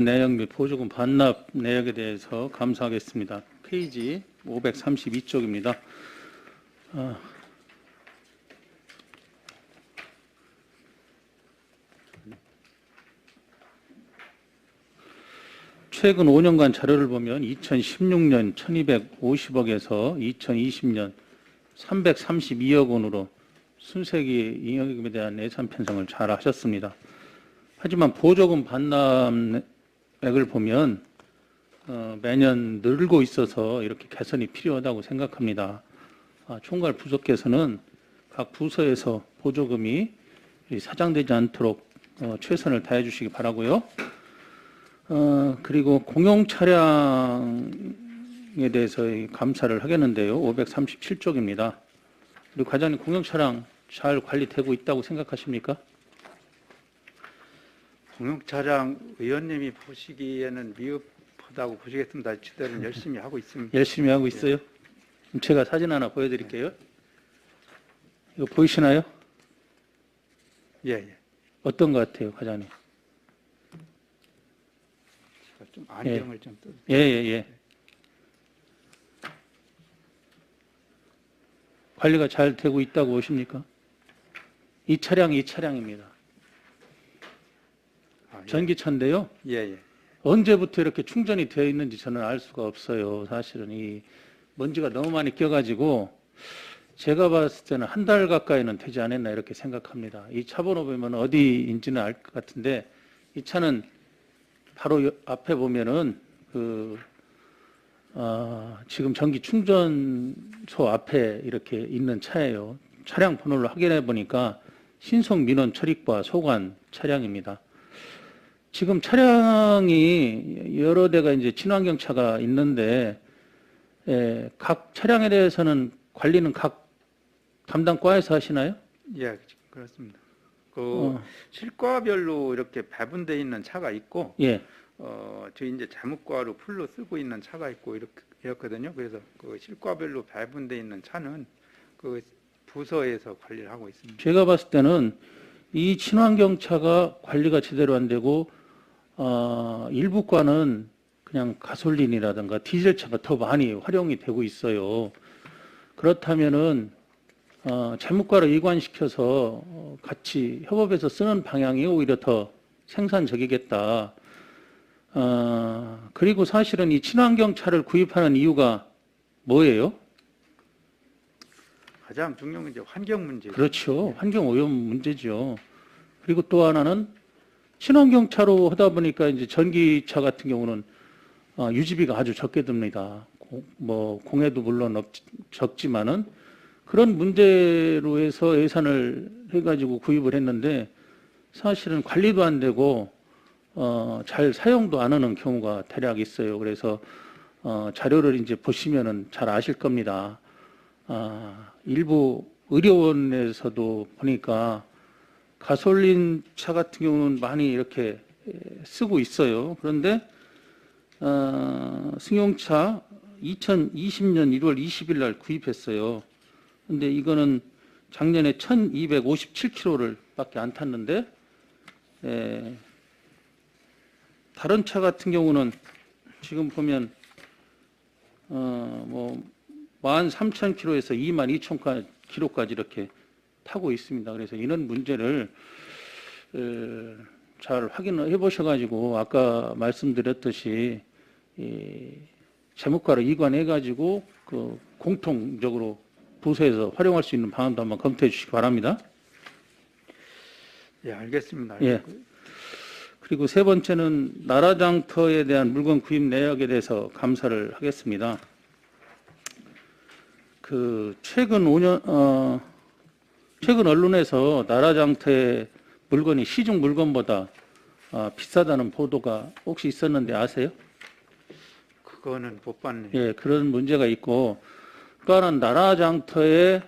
내역 및 보조금 반납 내역에 대해서 감사하겠습니다. 페이지 532쪽입니다. 최근 5년간 자료를 보면 2016년 1250억에서 2020년 332억 원으로 순세기 잉여금에 대한 예산 편성을 잘 하셨습니다. 하지만 보조금 반납 액을 보면 어, 매년 늘고 있어서 이렇게 개선이 필요하다고 생각합니다. 아, 총괄 부서께서는 각 부서에서 보조금이 이 사장되지 않도록 어, 최선을 다해 주시기 바라고요. 어, 그리고 공용 차량에 대해서 이 감사를 하겠는데요. 537쪽입니다. 그리고 과장님 공용 차량 잘 관리되고 있다고 생각하십니까? 공용 차량 의원님이 보시기에는 미흡하다고 보시겠습니다. 주대는 열심히 하고 있습니다. 열심히 하고 있어요. 그럼 제가 사진 하나 보여드릴게요. 이거 보이시나요? 예, 예. 어떤 것 같아요, 과장님? 제가 좀 안경을 좀 떠. 예, 예, 예. 관리가 잘 되고 있다고 보십니까? 이 차량이 이 차량입니다. 아, 예. 전기차인데요. 예, 예. 언제부터 이렇게 충전이 되어 있는지 저는 알 수가 없어요. 사실은 이 먼지가 너무 많이 껴가지고 제가 봤을 때는 한 달 가까이는 되지 않았나 이렇게 생각합니다. 이 차 번호 보면 어디인지는 알 것 같은데 이 차는 바로 여- 앞에 보면은 그 어, 지금 전기 충전소 앞에 이렇게 있는 차예요. 차량 번호를 확인해 보니까 신속 민원 처리과 소관 차량입니다. 지금 차량이 여러 대가 이제 친환경 차가 있는데 예, 각 차량에 대해서는 관리는 각 담당 과에서 하시나요? 예, 그렇습니다. 그 어, 실과별로 이렇게 배분돼 있는 차가 있고 예. 어, 저희 이제 자무과로 풀로 쓰고 있는 차가 있고 이렇게 이렇거든요. 그래서 그 실과별로 배분돼 있는 차는 그 부서에서 관리를 하고 있습니다. 제가 봤을 때는 이 친환경 차가 관리가 제대로 안 되고 어, 일부 과는 그냥 가솔린이라든가 디젤 차가 더 많이 활용이 되고 있어요. 그렇다면은 어, 재무과로 이관시켜서 어, 같이 협업해서 쓰는 방향이 오히려 더 생산적이겠다. 어, 그리고 사실은 이 친환경 차를 구입하는 이유가 뭐예요? 가장 중요한 건 이제 환경 문제. 그렇죠. 환경 오염 문제죠. 그리고 또 하나는 친환경 차로 하다 보니까 이제 전기차 같은 경우는 어, 유지비가 아주 적게 듭니다. 고- 뭐 공해도 물론 없, 적지만은 그런 문제로 해서 예산을 해가지고 구입을 했는데 사실은 관리도 안 되고 어, 잘 사용도 안 하는 경우가 대략 있어요. 그래서 어, 자료를 이제 보시면은 잘 아실 겁니다. 아, 일부 의료원에서도 보니까 가솔린 차 같은 경우는 많이 이렇게 에, 쓰고 있어요. 그런데 어, 승용차 2020년 1월 20일 날 구입했어요. 근데 이거는 작년에 1257km를 밖에 안 탔는데 에, 다른 차 같은 경우는 지금 보면 어뭐 13,000km에서 22,000km까지 이렇게 타고 있습니다. 그래서 이런 문제를 에, 잘 확인을 해보셔가지고 아까 말씀드렸듯이 이 재무과로 이관해가지고 그 공통적으로 부서에서 활용할 수 있는 방안도 한번 검토해 주시기 바랍니다. 예, 알겠습니다. 예. 그리고 세 번째는 나라장터에 대한 물건 구입 내역에 대해서 감사를 하겠습니다. 그 최근 5년 어 최근 언론에서 나라장터의 물건이 시중 물건보다 아, 비싸다는 보도가 혹시 있었는데 아세요? 그거는 못 봤네요. 예, 그런 문제가 있고 또 하나는 나라장터에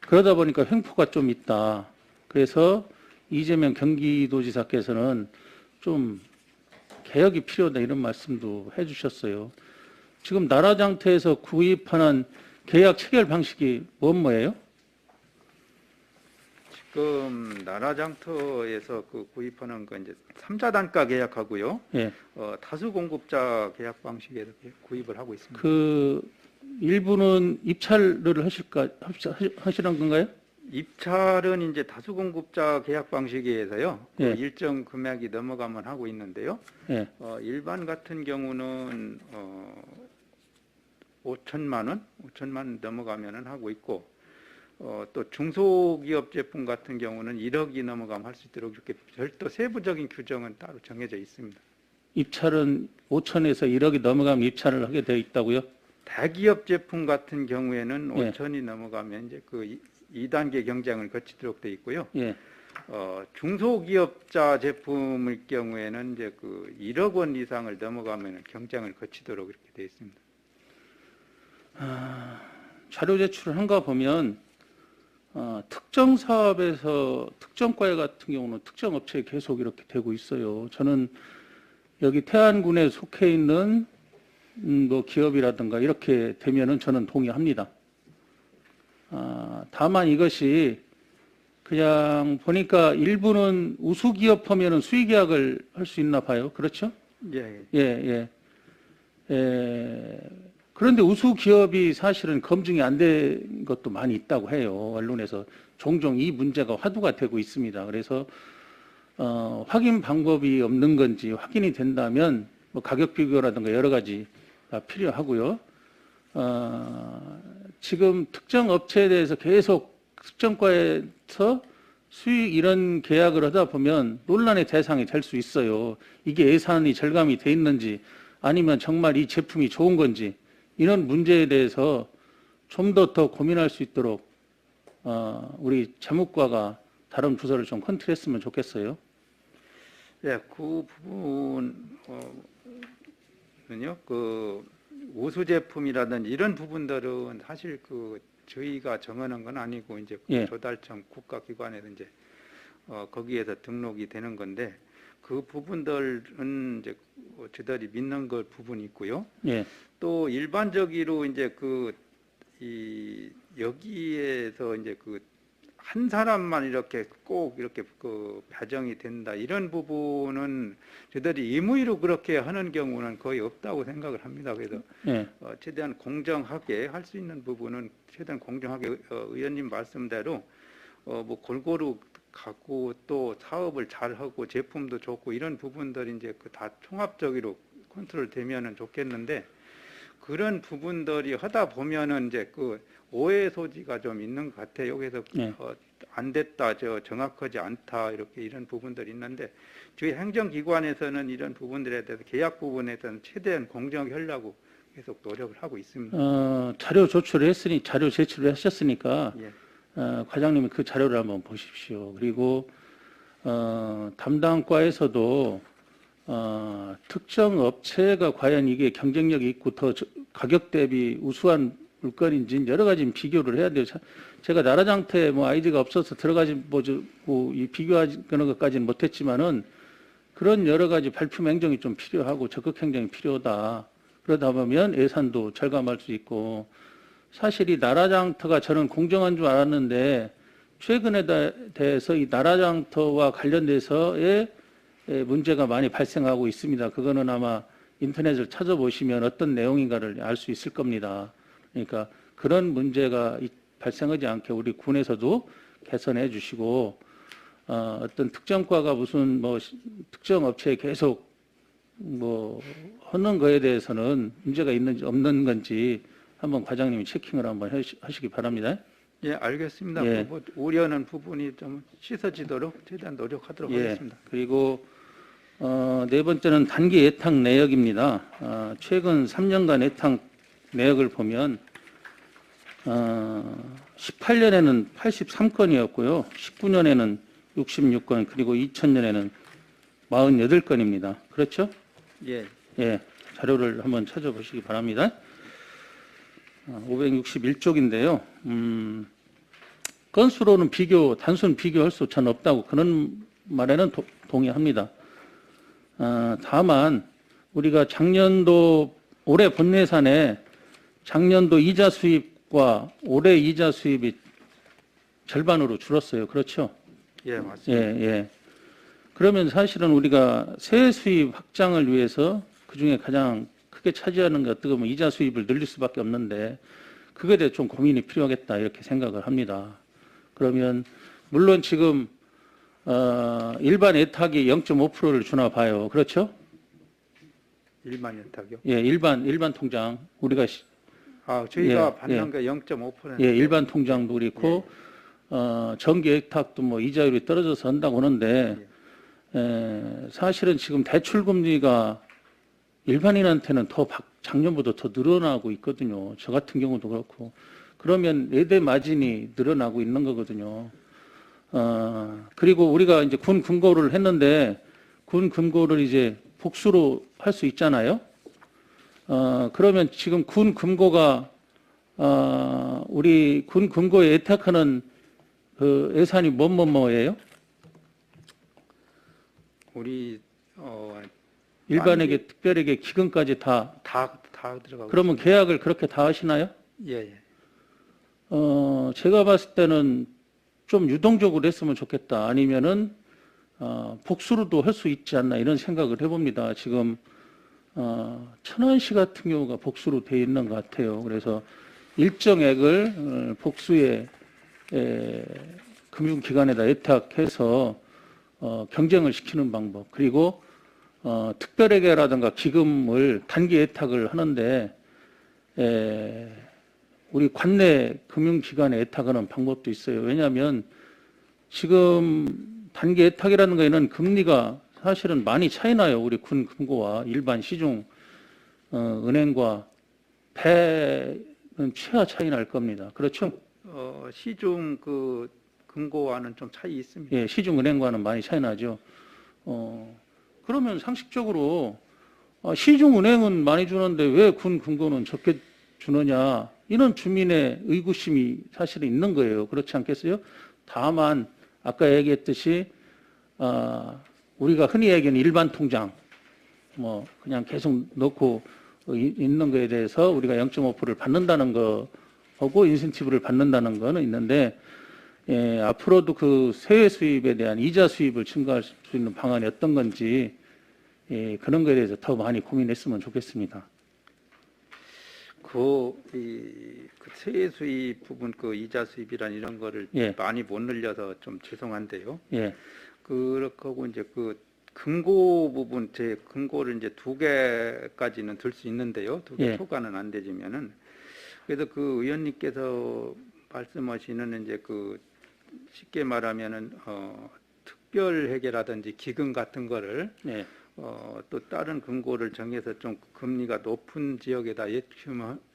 그러다 보니까 횡포가 좀 있다. 그래서 이재명 경기도지사께서는 좀 개혁이 필요하다 이런 말씀도 해주셨어요. 지금 나라장터에서 구입하는 계약 체결 방식이 뭔 뭐예요? 지금 나라장터에서 그 구입하는 거 이제 삼자 단가 계약하고요. 예. 어, 다수 공급자 계약 방식에서 구입을 하고 있습니다. 그 일부는 입찰을 하실까 하시- 하시는 건가요? 입찰은 이제 다수 공급자 계약 방식에서요. 그 예. 일정 금액이 넘어가면 하고 있는데요. 예. 어, 일반 같은 경우는 어, 5천만 원, 5천만 원 넘어가면은 하고 있고 어, 또 중소기업 제품 같은 경우는 1억이 넘어가면 할 수 있도록 이렇게 별도 세부적인 규정은 따로 정해져 있습니다. 입찰은 5천에서 1억이 넘어가면 입찰을 하게 되어 있다고요? 대기업 제품 같은 경우에는 예. 5천이 넘어가면 이제 그 2단계 경쟁을 거치도록 돼 있고요. 예. 어, 중소기업자 제품의 경우에는 이제 그 1억 원 이상을 넘어가면 경쟁을 거치도록 이렇게 돼 있습니다. 자료 제출을 한가 보면 어, 특정 사업에서 특정 과외 같은 경우는 특정 업체에 계속 이렇게 되고 있어요. 저는 여기 태안군에 속해 있는 음, 뭐 기업이라든가 이렇게 되면은 저는 동의합니다. 아, 다만 이것이 그냥 보니까 일부는 우수 기업 하면은 수의 계약을 할 수 있나 봐요. 그렇죠? 예, 예, 예. 예. 그런데 우수 기업이 사실은 검증이 안 된 것도 많이 있다고 해요. 언론에서 종종 이 문제가 화두가 되고 있습니다. 그래서 어, 확인 방법이 없는 건지 확인이 된다면 뭐 가격 비교라든가 여러 가지 가 필요하고요. 어, 지금 특정 업체에 대해서 계속 특정과에서 수익 이런 계약을 하다 보면 논란의 대상이 될 수 있어요. 이게 예산이 절감이 돼 있는지 아니면 정말 이 제품이 좋은 건지 이런 문제에 대해서 좀 더 더 고민할 수 있도록 어, 우리 재무과가 다른 부서를 좀 컨트롤했으면 좋겠어요. 예, 그 부분 어는요, 그 우수 제품이라든지 이런 부분들은 사실 그 저희가 정하는 건 아니고 이제 그 예. 조달청 국가기관에서 이제 어, 거기에서 등록이 되는 건데 그 부분들은 이제 어, 저들이 믿는 걸 부분이 있고요. 예, 또 일반적으로 이제 그 이 여기에서 이제 그 한 사람만 이렇게 꼭 이렇게 그 배정이 된다 이런 부분은 저들이 의무로 그렇게 하는 경우는 거의 없다고 생각을 합니다. 그래서 예, 어, 최대한 공정하게 할 수 있는 부분은 최대한 공정하게 어, 의원님 말씀대로 어, 뭐 골고루 가고 또 사업을 잘 하고 제품도 좋고 이런 부분들이 이제 그다 총합적으로 컨트롤 되면은 좋겠는데 그런 부분들이 하다 보면은 이제 그 오해 소지가 좀 있는 것 같아요. 그래서 네. 어, 안 됐다, 저 정확하지 않다 이렇게 이런 부분들이 있는데 저희 행정기관에서는 이런 부분들에 대해서 계약 부분에서는 최대한 공정하게 하려고 계속 노력을 하고 있습니다. 어, 자료 조출을 했으니 자료 제출을 하셨으니까 예. 어, 과장님이 그 자료를 한번 보십시오. 그리고 어, 담당과에서도 어, 특정 업체가 과연 이게 경쟁력이 있고 더 저- 가격 대비 우수한 물건인지 여러 가지 비교를 해야 돼요. 자- 제가 나라장터에 뭐 아이디가 없어서 들어가지 뭐이 비교하는 것까지는 못했지만은 그런 여러 가지 발품 행정이 좀 필요하고 적극 행정이 필요하다. 그러다 보면 예산도 절감할 수 있고 사실 이 나라장터가 저는 공정한 줄 알았는데 최근에 다- 대해서 이 나라장터와 관련돼서의 에, 문제가 많이 발생하고 있습니다. 그거는 아마 인터넷을 찾아보시면 어떤 내용인가를 알 수 있을 겁니다. 그러니까 그런 문제가 이- 발생하지 않게 우리 군에서도 개선해 주시고 어, 어떤 특정과가 무슨 뭐 시- 특정 업체에 계속 뭐 하는 거에 대해서는 문제가 있는지 없는 건지 한번 과장님이 체킹을 한번 하시- 하시기 바랍니다. 예, 알겠습니다. 예. 뭐 우려는 부분이 좀 씻어지도록 최대한 노력하도록 예. 하겠습니다. 그리고 어, 네 번째는 단기 예탁 내역입니다. 어, 최근 3년간 예탁 내역을 보면 어, 18년에는 83건이었고요. 19년에는 66건, 그리고 2000년에는 48건입니다. 그렇죠? 예, 예, 자료를 한번 찾아보시기 바랍니다. 561쪽인데요. 음, 건수로는 비교, 단순 비교할 수 전 없다고 그런 말에는 도- 동의합니다. 아, 다만 우리가 작년도 올해 본예산에 작년도 이자 수입과 올해 이자 수입이 절반으로 줄었어요. 그렇죠? 예, 예, 맞습니다. 예. 그러면 사실은 우리가 세액 수입 확장을 위해서 그 중에 가장 크게 차지하는 게 어떻게 보면 이자 수입을 늘릴 수밖에 없는데 그거에 대해 좀 고민이 필요하겠다 이렇게 생각을 합니다. 그러면 물론 지금 어, 일반 애탁이 0.5%를 주나 봐요. 그렇죠? 일만 연탁이요. 예, 일반 일반 통장 우리가 시- 아, 저희가 예, 받는 게 0.5%. 예, 일반 통장도 그렇고 어, 정기 애탁도 뭐 이자율이 떨어져서 한다고 하는데 에, 사실은 지금 대출 금리가 일반인한테는 더 박- 작년보다 더 늘어나고 있거든요. 저 같은 경우도 그렇고 그러면 예대 마진이 늘어나고 있는 거거든요. 어, 그리고 우리가 이제 군 금고를 했는데 군 금고를 이제 복수로 할 수 있잖아요. 어, 그러면 지금 군 금고가 어, 우리 군 금고에 예탁하는 그 예산이 뭐뭐뭐예요? 우리 어, 일반에게 특별에게 기금까지 다 다, 다 들어가고. 그러면 계약을 그렇게 다 하시나요? 예, 예. 어, 제가 봤을 때는 좀 유동적으로 했으면 좋겠다. 아니면은 어, 복수로도 할 수 있지 않나 이런 생각을 해봅니다. 지금 어, 천안시 같은 경우가 복수로 돼 있는 것 같아요. 그래서 일정액을 어, 복수에 에, 금융기관에다 예탁해서 어, 경쟁을 시키는 방법 그리고 어, 특별회계라든가 기금을 단기 예탁을 하는데 에, 우리 관내 금융기관에 예탁하는 방법도 있어요. 왜냐하면 지금 단기 예탁이라는 거에는 금리가 사실은 많이 차이 나요. 우리 군 금고와 일반 시중 어, 은행과 배는 최하 차이 날 겁니다. 그렇죠? 어, 시중 그 금고와는 좀 차이 있습니다. 예, 시중 은행과는 많이 차이 나죠. 어, 그러면 상식적으로 아, 시중 은행은 많이 주는데 왜 군 금고는 적게 주느냐 이런 주민의 의구심이 사실은 있는 거예요. 그렇지 않겠어요? 다만 아까 얘기했듯이 아, 우리가 흔히 얘기하는 일반 통장 뭐 그냥 계속 넣고 이- 있는 거에 대해서 우리가 0.5%를 받는다는 거하고 인센티브를 받는다는 거는 있는데 예, 앞으로도 그 세외 수입에 대한 이자 수입을 증가할 수 있는 방안이 어떤 건지 예, 그런 거에 대해서 더 많이 고민했으면 좋겠습니다. 그, 이, 그 세액 수입 부분 그 이자 수입이란 이런 거를 예. 많이 못 늘려서 좀 죄송한데요. 예, 그렇고 이제 그 금고 부분 제 금고를 이제 두 개까지는 들 수 있는데요. 두개 예. 초과는 안 되지만은 그래서 그 의원님께서 말씀하시는 이제 그 쉽게 말하면은 어 특별 회계라든지 기금 같은 거를 예, 어, 또 다른 금고를 정해서 좀 금리가 높은 지역에다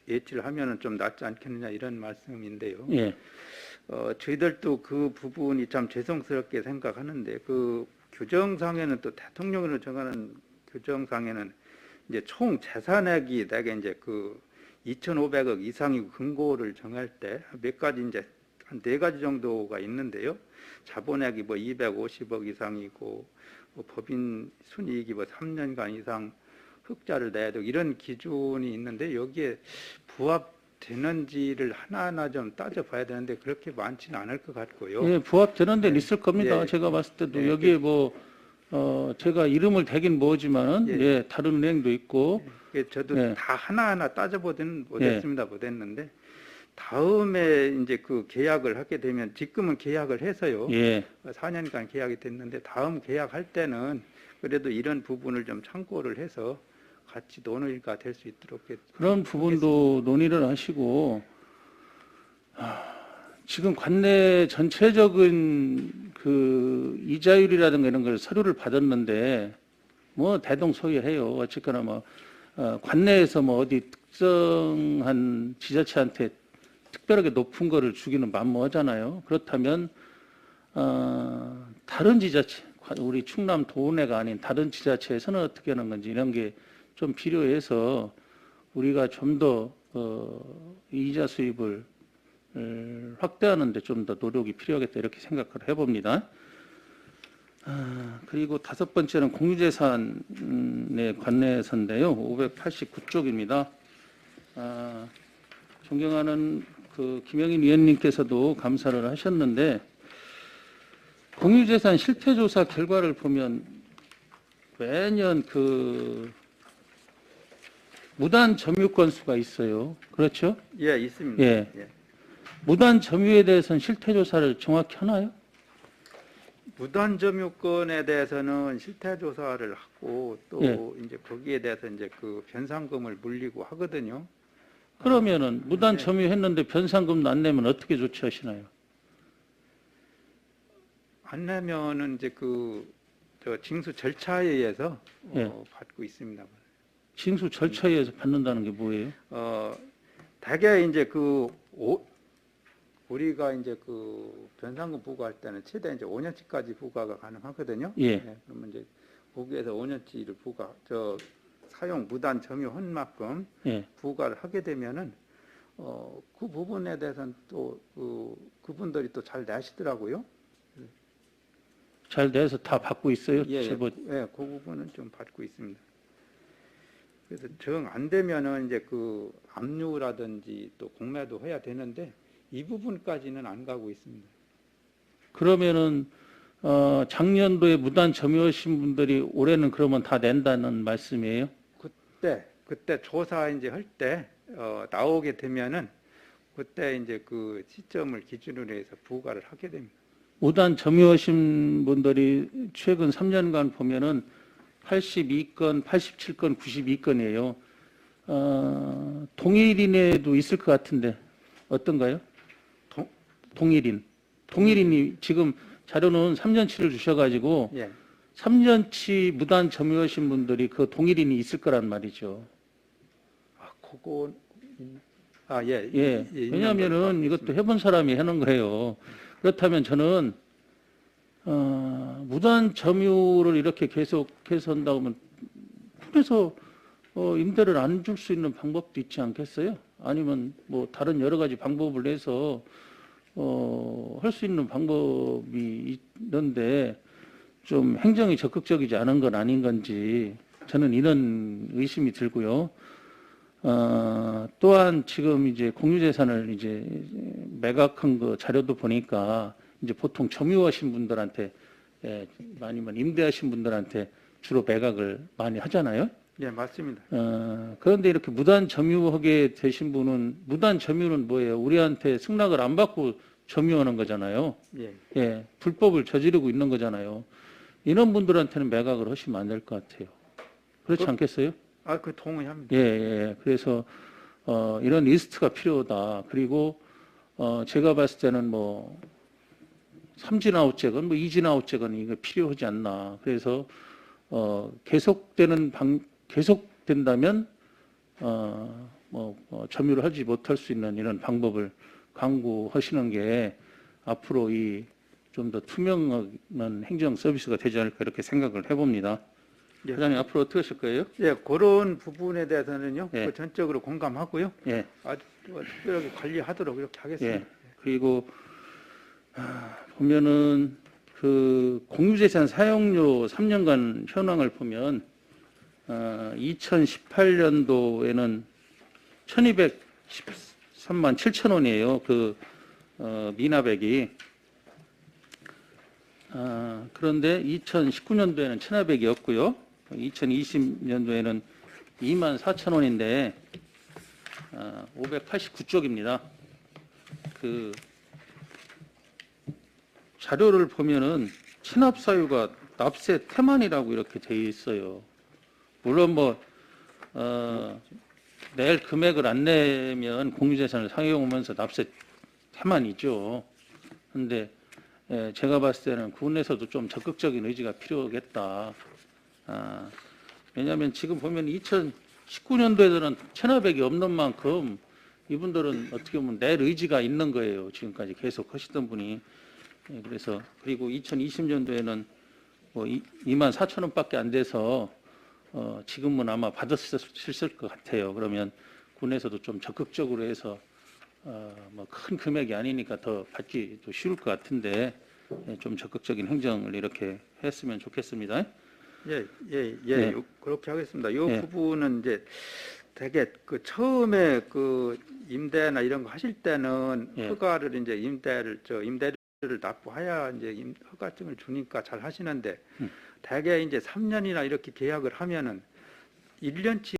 예치를 하면은 좀 낫지 않겠느냐 이런 말씀인데요. 예, 어, 저희들도 그 부분이 참 죄송스럽게 생각하는데 그 규정상에는 또 대통령으로 정하는 규정상에는 이제 총 재산액이 대개 이제 그 2,500억 이상이고 금고를 정할 때 몇 가지 이제 한 네 가지 정도가 있는데요. 자본액이 뭐 250억 이상이고 뭐 법인 순이익이 뭐 3년간 이상 흑자를 내야 되고 이런 기준이 있는데 여기에 부합되는지를 하나하나 좀 따져봐야 되는데 그렇게 많지는 않을 것 같고요. 예, 부합되는 데는 있을 겁니다. 예. 제가 봤을 때도 예, 여기에 뭐 어, 제가 이름을 대긴 뭐지만은 예. 예, 다른 은행도 있고 그 저도 예. 다 하나하나 따져보든 못했습니다 못했는데 다음에 이제 그 계약을 하게 되면 지금은 계약을 해서요. 예, 4년간 계약이 됐는데 다음 계약할 때는 그래도 이런 부분을 좀 참고를 해서 같이 논의가 될 수 있도록 그런 부분도 논의를 하시고 아, 지금 관내 전체적인 그 이자율이라든가 이런 걸 서류를 받았는데 뭐 대동소이해요. 어쨌거나 뭐 어, 관내에서 뭐 어디 특정한 지자체한테 특별하게 높은 거를 주기는 만무하잖아요. 그렇다면 어, 다른 지자체, 우리 충남 도내가 아닌 다른 지자체에서는 어떻게 하는 건지 이런 게 좀 필요해서 우리가 좀더 어, 이자 수입을 을 확대하는 데 좀 더 노력이 필요하겠다 이렇게 생각을 해봅니다. 아, 그리고 다섯 번째는 공유재산의 관내에서인데요. 589쪽입니다. 아, 존경하는 그 김영인 위원님께서도 감사를 하셨는데 공유재산 실태조사 결과를 보면 매년 그 무단 점유 건수가 있어요. 그렇죠? 예, 있습니다. 예. 무단 점유에 대해서는 실태조사를 정확히 하나요? 무단 점유권에 대해서는 실태 조사를 하고 또 예. 이제 거기에 대해서 이제 그 변상금을 물리고 하거든요. 그러면은 무단 네. 점유했는데 변상금도 안 내면 어떻게 조치하시나요? 안 내면은 이제 그저 징수 절차에 의해서 예. 어, 받고 있습니다. 징수 절차에 의해서 받는다는 게 뭐예요? 어, 대개 이제 그 오, 우리가 이제 그 변상금 부과할 때는 최대 이제 5년치까지 부과가 가능하거든요. 예. 네, 그러면 이제 거기에서 5년치를 부과, 저 사용 무단 점유 헌납금 예. 부과를 하게 되면은 어, 그 부분에 대해서는 또 그, 그분들이 또 잘 내시더라고요. 잘 돼서 다 받고 있어요. 예, 예, 제보. 예, 그 부분은 좀 받고 있습니다. 그래서 정 안 되면은 이제 그 압류라든지 또 공매도 해야 되는데 이 부분까지는 안 가고 있습니다. 그러면은 어, 작년도에 무단 점유하신 분들이 올해는 그러면 다 낸다는 말씀이에요? 그때 그때 조사 이제 할때 어, 나오게 되면은 그때 이제 그 시점을 기준으로 해서 부과를 하게 됩니다. 무단 점유하신 분들이 최근 3년간 보면은 82건, 87건, 92건이에요. 어, 동일인에도 있을 것 같은데 어떤가요? 동- 동일인. 동일인이 지금 자료는 3년치를 주셔가지고 예. 3년치 무단 점유하신 분들이 그 동일인이 있을 거란 말이죠. 아, 그거 아, 예. 예. 예, 왜냐하면은 있는 걸로 이것도 해본 사람이 해놓은 거예요. 그렇다면 저는 어, 무단 점유를 이렇게 계속해서 한다고 하면 그래서 어, 임대를 안 줄 수 있는 방법도 있지 않겠어요? 아니면 뭐 다른 여러 가지 방법을 내서 어, 할 수 있는 방법이 있는데 좀 행정이 적극적이지 않은 건 아닌 건지 저는 이런 의심이 들고요. 어, 또한 지금 이제 공유재산을 이제 매각한 그 자료도 보니까 이제 보통 점유하신 분들한테 예, 아니면 임대하신 분들한테 주로 매각을 많이 하잖아요. 예, 맞습니다. 어, 그런데 이렇게 무단 점유하게 되신 분은 무단 점유는 뭐예요? 우리한테 승낙을 안 받고 점유하는 거잖아요. 예. 예, 불법을 저지르고 있는 거잖아요. 이런 분들한테는 매각을 하시면 안 될 것 같아요. 그렇지 그- 않겠어요? 아, 그 동의합니다. 예, 예. 그래서 어, 이런 리스트가 필요하다. 그리고 어, 제가 봤을 때는 뭐 삼진 아웃잭은 뭐 이진 아웃잭은 이거 필요하지 않나. 그래서 어, 계속되는 방 계속된다면 어, 뭐 어, 점유를 하지 못할 수 있는 이런 방법을 강구하시는 게 앞으로 이 좀 더 투명한 행정 서비스가 되지 않을까 이렇게 생각을 해봅니다. 예. 회장님 앞으로 어떻게 하실 거예요? 예, 그런 부분에 대해서는요. 예. 그 전적으로 공감하고요. 예. 아주 특별하게 관리하도록 이렇게 하겠습니다. 예. 그리고 아, 보면은 그 공유재산 사용료 3년간 현황을 보면 어, 2018년도에는 1,213만 7천 원이에요. 그 어, 미납액이 아, 그런데 2019년도에는 1,500이었고요. 2020년도에는 2만 4천 원인데 아, 589쪽입니다. 그 자료를 보면은 체납 사유가 납세 태만이라고 이렇게 돼 있어요. 물론 뭐 어, 낼 금액을 안 내면 공유재산을 사용하면서 납세 태만이죠. 근데 예, 제가 봤을 때는 군에서도 좀 적극적인 의지가 필요하겠다. 아, 왜냐하면 지금 보면 2019년도에는 체납액이 없는 만큼 이분들은 어떻게 보면 낼 의지가 있는 거예요. 지금까지 계속 하시던 분이. 예, 그래서 그리고 2020년도에는 뭐 2만 4천 원밖에 안 돼서 어, 지금은 아마 받았을 것 같아요. 그러면 군에서도 좀 적극적으로 해서 어, 뭐큰 금액이 아니니까 더 받기도 쉬울 것 같은데 예, 좀 적극적인 행정을 이렇게 했으면 좋겠습니다. 예, 예, 예, 예. 요- 그렇게 하겠습니다. 이 예. 부분은 이제 되게 그 처음에 그 임대나 이런 거 하실 때는 예. 허가를 이제 임대를 저 임대를 납부해야 이제 임- 허가증을 주니까 잘 하시는데 음. 대개 이제 3년이나 이렇게 계약을 하면은 1년치